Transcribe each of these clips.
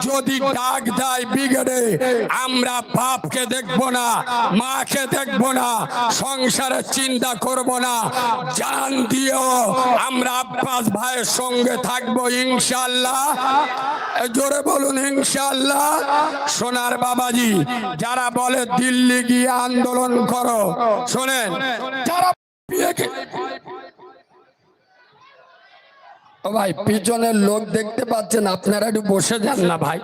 যদি ডাক দেয় বিগড়ে আমরা বাপকে দেখব না মাকে দেখব না সংসারের চিন্তা করব না। জান দিও আমরা আব্বাস ভাইয়ের সঙ্গে থাকব ইনশাল্লাহ জোরে বলুন ইনশাল্লাহ সোনার বাবাজি যারা বলে দিল্লি গিয়ে আন্দোলন করো শোনেন যারা ও ভাই, পিছনের লোক দেখতে পাচ্ছেন, আপনারা একটু বসে যান না ভাই।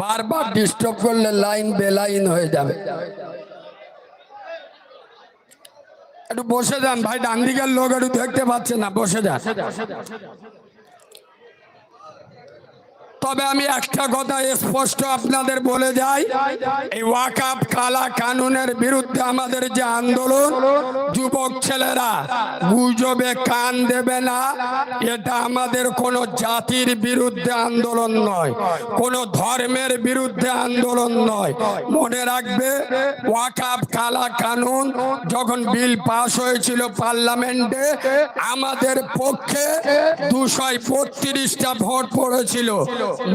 বারবার ডিস্টার্ব করলে লাইন বেলাইন হয়ে যাবে। একটু বসে যান ভাই ডান দিকের লোক একটু দেখতে পাচ্ছেন না, বসে যান। তবে আমি একটা কথা স্পষ্ট আপনাদের বলে যাই। এই ওয়াকাপ কালা কানুনের বিরুদ্ধে আমাদের যে আন্দোলন, যুবক ছেলেরা, গুজবে কান দেবে না। এটা আমাদের কোনো জাতির বিরুদ্ধে আন্দোলন নয়, কোনো ধর্মের বিরুদ্ধে আন্দোলন নয়। মনে রাখবে, ওয়াকাপ কালা কানুন যখন বিল পাস হয়েছিল পার্লামেন্টে, আমাদের পক্ষে দুশো বত্রিশটা ভোট পড়েছিল।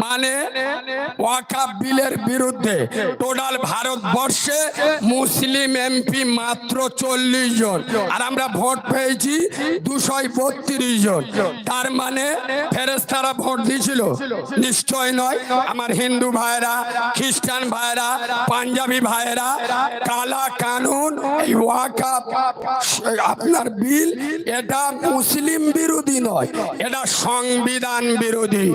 মানে ওয়াকাপ বিলের বিরুদ্ধে টোটাল ভারতবর্ষে মুসলিম এমপি মাত্র চল্লিশ জন। আর আমরা ভোট পেয়েছি দুশো বত্রিশ জন। তার মানে ফেরেস্তারা ভোট দিয়েছিল। নিশ্চয় নয়। আমার হিন্দু ভাইরা খ্রিস্টান ভাইরা পাঞ্জাবি ভাইরা কালা কানুন, এই আপনার বিল, এটা মুসলিম বিরোধী নয়, এটা সংবিধান বিরোধী।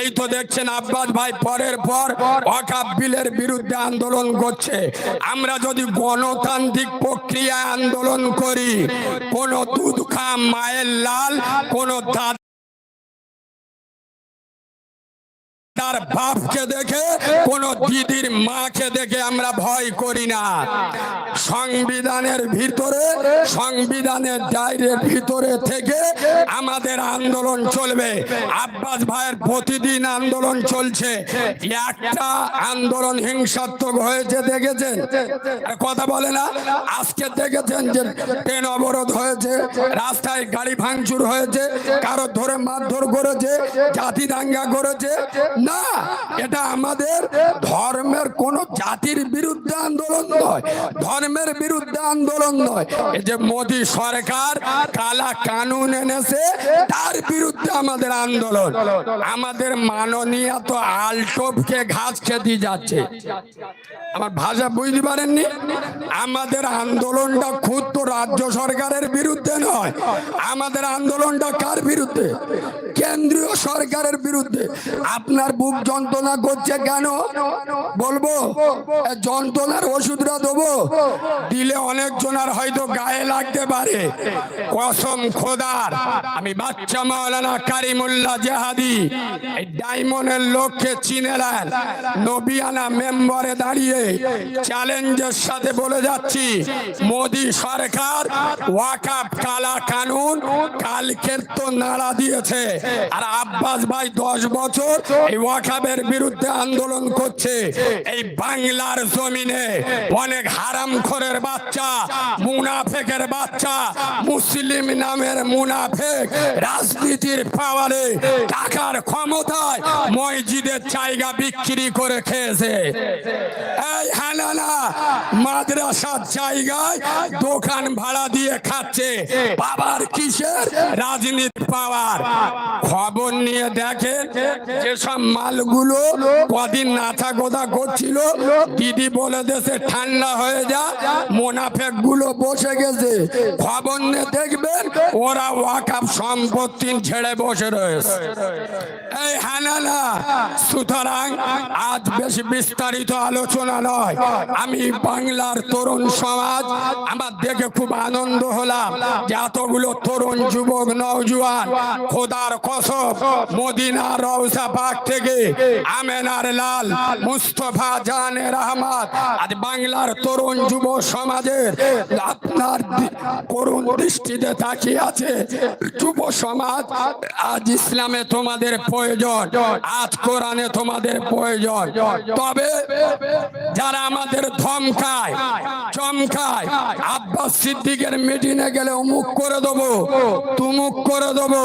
এই তো দেখছেন আব্বাস ভাই, পরের পর ওয়াকাপ বিলের বিরুদ্ধে আন্দোলন করছে। আমরা যদি গণতান্ত্রিক প্রক্রিয়ায় আন্দোলন করি, কোন দুধ খাম, মায়ের লাল, কোন তার বাপকে দেখে কোন দিদির মাকে দেখে আমরা ভয় করি না। সংবিধানের ভিতরে সংবিধানের দায়ের ভিতরে থেকে আমাদের আন্দোলন চলবে। আব্বাস ভাইয়ের প্রতিদিন আন্দোলন চলছে। একটা আন্দোলন হিংসাত্মক হয়েছে দেখেছেন? কথা বলে না? আজকে দেখেছেন যে ট্রেন অবরোধ হয়েছে রাস্তায় গাড়ি ভাঙচুর হয়েছে কারও ধরে মারধর করেছে জাতি দাঙ্গা করেছে না, এটা আমাদের ধর্মের কোন জাতির বিরুদ্ধে আন্দোলন নয়। ধর্মের বিরুদ্ধে আন্দোলন নয়। এই যে মোদী সরকার কালা কানুন এনেছে, তার বিরুদ্ধে আমাদের আন্দোলন। আমাদের মাননীয় তো আলটোপকে ঘাস খেতে যাচ্ছে। আমার ভাষা বুঝতে পারেননি? আমাদের আন্দোলনটা খুদ তো রাজ্য সরকারের বিরুদ্ধে নয়। আমাদের আন্দোলনটা কার বিরুদ্ধে? কেন্দ্রীয় সরকারের বিরুদ্ধে। আপনার বুক যন্ত্রণা করছে কেন? বলব যন্ত্রণার ওষুধটা দেবো। দিলে অনেক জনার হয়তো গায়ে লাগতে পারে। কসম খোদার, আমি বাচ্চা মাওলানা কারিমুল্লাহ জেহাদি, এই ডায়মন্ডের লোককে চিনে নেন। নবিয়ানা মেম্বারে দাঁড়িয়ে চ্যালেঞ্জের সাথে বলে যাচ্ছি, মোদি সরকার ওয়াকাপ কালা কানুন কালকের তো নাড়া দিয়েছে। আর আব্বাস ভাই দশ বছর এই ওয়াকাবের বিরুদ্ধে আন্দোলন করছে। এই বাংলার জমিনে অনেক হারাম খোরের বাচ্চা, মুনাফেকের বাচ্চা, মুসলিম নামের মুনাফেক রাজনীতির পাওয়ারে টাকার ক্ষমতায় মসজিদের জায়গা বিক্রি করে খেয়েছে। এই হানানা মাদ্রাসার জায়গায় দোকান ভাড়া দিয়ে খাচ্ছে। বাবার কিসের? রাজনীতি পাওয়ার। খবর নিয়ে দেখেন যেসব মালগুলো কদিন নাথা গোদা করছিল। দিদি বলে দেশে ঠান্ডা হয়ে যা মোনাফেকগুলো বসে গেছে। খবর নিয়ে দেখবেন ওরা ওয়াকাপ সম্পত্তি ছেড়ে বসে রয়েছে। এই হানানা সুতরাং আজ বেশি বিস্তারিত আলোচনা নয়। আমি বাংলার তরুণ সমাজ আমার দেখে খুব আনন্দ হলাম যে এতগুলো তরুণ যুবক নওজুয়ান খোদার কসব মদিনা রওসা পাক থেকে আমেনার লাল মুস্তফা জানের আহমদ আজ বাংলার তরুণ যুব সমাজের আপনার করুণ দৃষ্টিতে তাকিয়ে আছে। যুব সমাজ আজ ইসলামে তোমাদের প্রয়োজন। আজ কোরআনে তোমাদের প্রয়োজন। তবে যারা আমাদের ধমকায়, চমকায়, আব্বাস সিদ্দিকের মিটিংয়ে গেলে অমুক করে দেবো, তুমুক করে দেবো।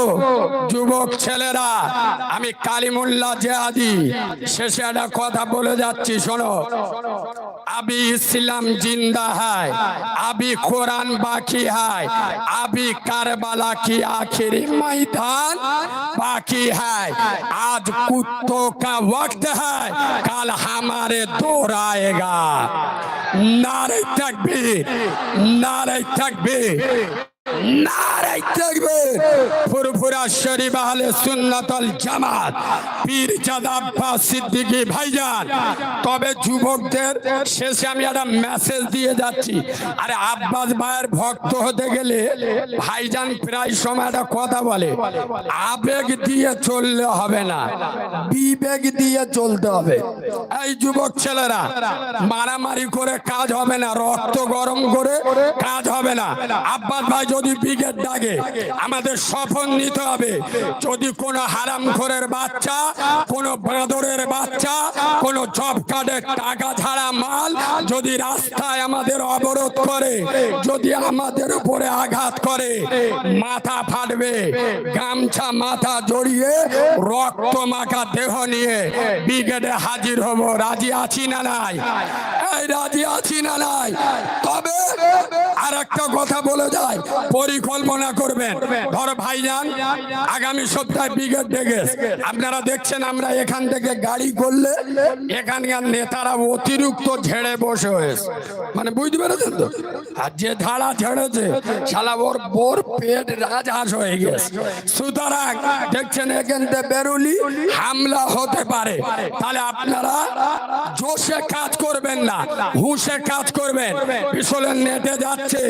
যুবক ছেলেরা, আমি কালিমুল্লাহ জেহাদি, শেষে একটা কথা বলে যাচ্ছি, শোনো। আবি ইসলাম জিন্দা হায় আবি কোরআন বাকি হায় আবি কারবালা की आखिरी मैदान बाकी है आज कुत्तों का वक्त है कल हमारे दौर आएगा नारे तकबीर नारे तकबीर নারে তাকবীর। ফুরফুরা শরীফ আহলে সুন্নাতুল জামাত। পীর আব্বাস সিদ্দিকী ভাইজান। তবে যুবকদের শেষে আমি একটা মেসেজ দিয়ে যাচ্ছি। আরে আব্বাস ভাইয়ের ভক্ত হতে গেলে ভাইজান প্রায় সময় একটা কথা বলে। আবেগ দিয়ে চললে হবে না। বিবেক দিয়ে চলতে হবে। এই যুবক ছেলেরা, মারামারি করে কাজ হবে না। রক্ত গরম করে কাজ হবে না। আব্বাস ভাই যদি ব্রিগেড ডাকে আমাদের সফল নিতে হবে, যদি কোনো হারাম খোরের বাচ্চা, কোনো বাঁদরের বাচ্চা, কোনো জব কার্ডের টাকা ছাড়া মাল যদি রাস্তায় আমাদের অবরোধ করে, যদি আমাদের উপরে আঘাত করে, মাথা ফাটবে, গামছা মাথা জড়িয়ে, রক্ত মাখা দেহ নিয়ে ব্রিগেডে হাজির হব। রাজি আছি না নাই? রাজি আছি না নাই। তবে আর একটা কথা বলে যায় পরিকল্পনা করবেন। ধর ভাইজান আগামী সপ্তাহে ব্রিগেড ডেকে আপনারা দেখছেন আমরা এখান থেকে গাড়ি করলে এখানকার নেতারা অতিরিক্ত ঝেড়ে বসে হয়েছে। মানে বুঝতে পেরেছেন তো? আর যে ধারা ঝেড়েছে শালা ওর বোর পেট রাজহাঁস হয়ে গেছে। সুতরাং দেখছেন এখান থেকে বেরুলি হামলা হতে পারে। তাহলে আপনারা জোশে কাজ করবেন না হুঁশে কাজ করবেন। পিছলের নেটে যাচ্ছে।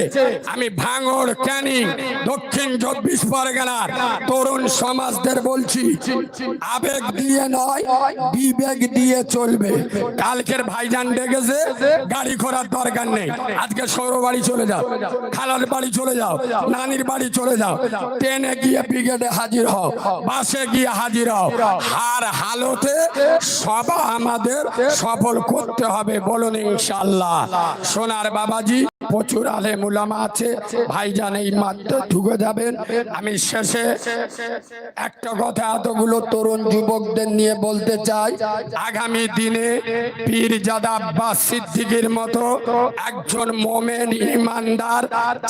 আমি ভাঙড় ক্যানিং দক্ষিণ চব্বিশ পরগনার তরুণ সমাজদের বলছি, আবেগ দিয়ে নয়, বিবেক দিয়ে চলবে। কালকের ভাইজান ডেকেছে, গাড়ি করার দরকার নেই। আজকে সৌর বাড়ি চলে যাও, খালার বাড়ি চলে যাও, নানির বাড়ি চলে যাও, ট্রেনে গিয়ে ব্রিগেডে হাজির হও, বাসে গিয়ে হাজির হও। হার হালতে সভা আমাদের সফল করতে হবে বলুন ইনশাল্লাহ সোনার বাবাজি, প্রচুর আলে মুলামা আছে, ভাইজান এই মাত্র ঢুকে যাবেন। আমি শেষে একটা কথা এতগুলো তরুণ যুবকদের নিয়ে বলতে চাই। আগামী দিনে পীর জাদা আব্বাস সিদ্দিকির মতো একজন মোমেন ইমানদার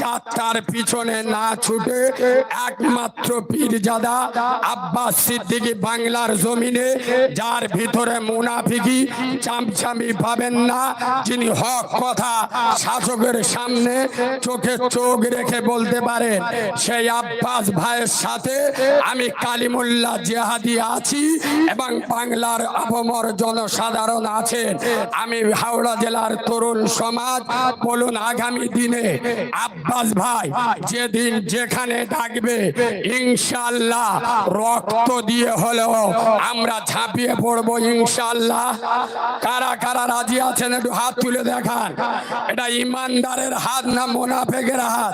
যাত্রার পিছনে না ছুটে একমাত্র পীর জাদা আব্বাস সিদ্দিকী বাংলার জমিনে, যার ভিতরে মুনাফিকি চামচামি পাবেন না, যিনি হক কথা শাসকের সামনে চোখে চোখ রেখে বলতে পারেন, সেই আব্বাস ভাইয়ের সাথে আমি কালিমুল্লাহ জেহাদি আছি এবং বাংলার আবমর জনসাধারণ আছেন। আমি হাওড়া জেলার তরুণ সমাজ, বলুন আগামী দিনে আব্বাস ভাই যেদিন যেখানে ডাকবে ইনশাল্লাহ রক্ত দিয়ে হলেও আমরা ঝাঁপিয়ে পড়ব ইনশাল্লাহ কারা কারা রাজি আছেন একটু হাত তুলে দেখান। এটা ইমানদারের হাত না মোনাফেকের হাত?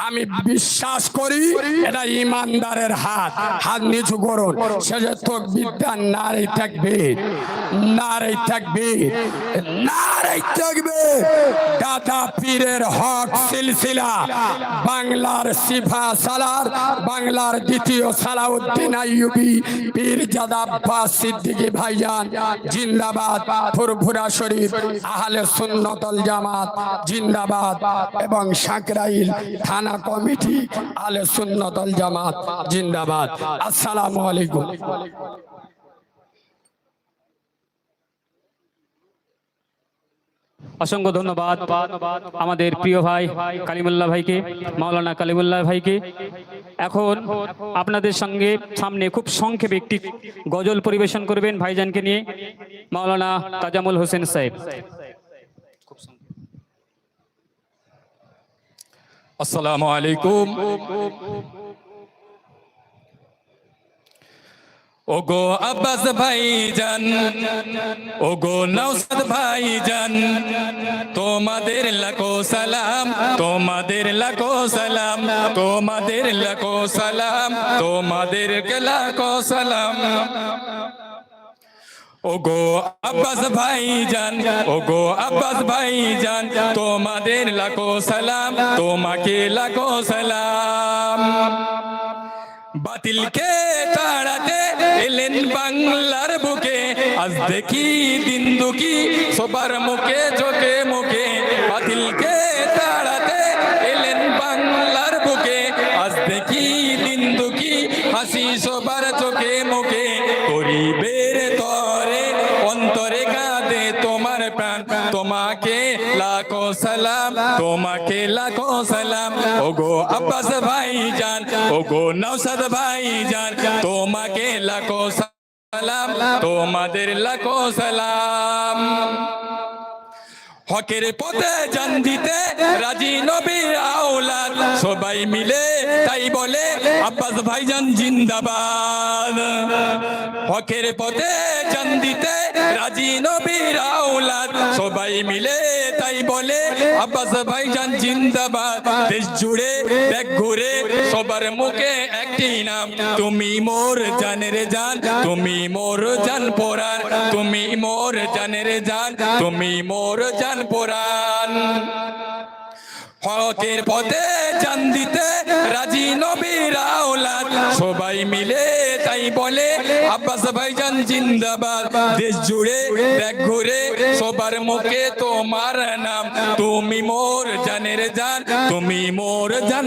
আমি বিশ্বাস করি এটা ইমানদারের হাত হাত নিচু করুন। সেজে তো বিদ্যা নারী থাকবে নারী থাকবে নারী থাকবে। দাদা পীরের হক সিলসিলা, বাংলার সিফা সালার, বাংলার দ্বিতীয় সালাউদ্দিন আইয়ুবি পীর জাদা আব্বাস সিদ্দিকী ভাইজান, জিন্দাবাদ, ফুরফুরা শরীফ, আহলে সুন্নতল জামাত, জিন্দাবাদ। এবং সাকরাইল থানা কমিটি আলে সুন্নতল জামাত, জিন্দাবাদ। আসসালামু আলাইকুম। অসংখ্য ধন্যবাদ আমাদের প্রিয় ভাই কালিমুল্লাহ ভাইকে, মাওলানা কালিমুল্লাহ ভাইকে। এখন আপনাদের সঙ্গে সামনে খুব সংক্ষেপে একটি গজল পরিবেশন করবেন ভাইজানকে নিয়ে, মাওলানা তাজামুল হোসেন সাহেব। আসসালামু আলাইকুম। ওগো আব্বাস ভাই ভাইজান, ওগো নৌসাদ ভাইজান, তোমাদের লাখো সালাম, তোমাদের লাখো সালাম, তোমাদের লাখো সালাম তোমাদের লাখো সালাম। ওগো আব্বাস ভাইজান ওগো আব্বাস ভাইজান তোমাদের লাখো সালাম, তোমাকে লাখো সালাম। বাতিলকে তাড়াতে এলেন বাংলার বুকে, আজ দেখি দিন দুঃখী, সবার মুখে চোখে মুখে। লাখো সালাম ওগো আব্বাস ভাই জান ওগো নৌসাদ ভাই জান তোমাকে লাখো সালাম তোমাদের লাখো সালাম হকের পথে জান দিতে রাজি নবীর আওলাদ। সবাই মিলে তাই বলে আব্বাস ভাইজান জিন্দাবাদ। হকের পথে জান দিতে রাজি নবীর আওলাদ। সবাই মিলে তাই বলে আব্বাস ভাইজান জিন্দাবাদ। দেশ জুড়ে দেখ ঘুরে সবার মুখে তুমি মোর জানের জান, তুমি মোর জান পোরান, তুমি মোর জানের জান, তুমি মোর জান পোরান। হকের পথে জান দিতে রাজি নবীর আওলাদ, সবাই মিলে তাই বলে, আব্বাস ভাইজান জিন্দাবাদ। দেশ জুড়ে দেখ ঘুরে, সবার মুখে তোমার নাম। তুমি মোর জানের জান, তুমি মোর জান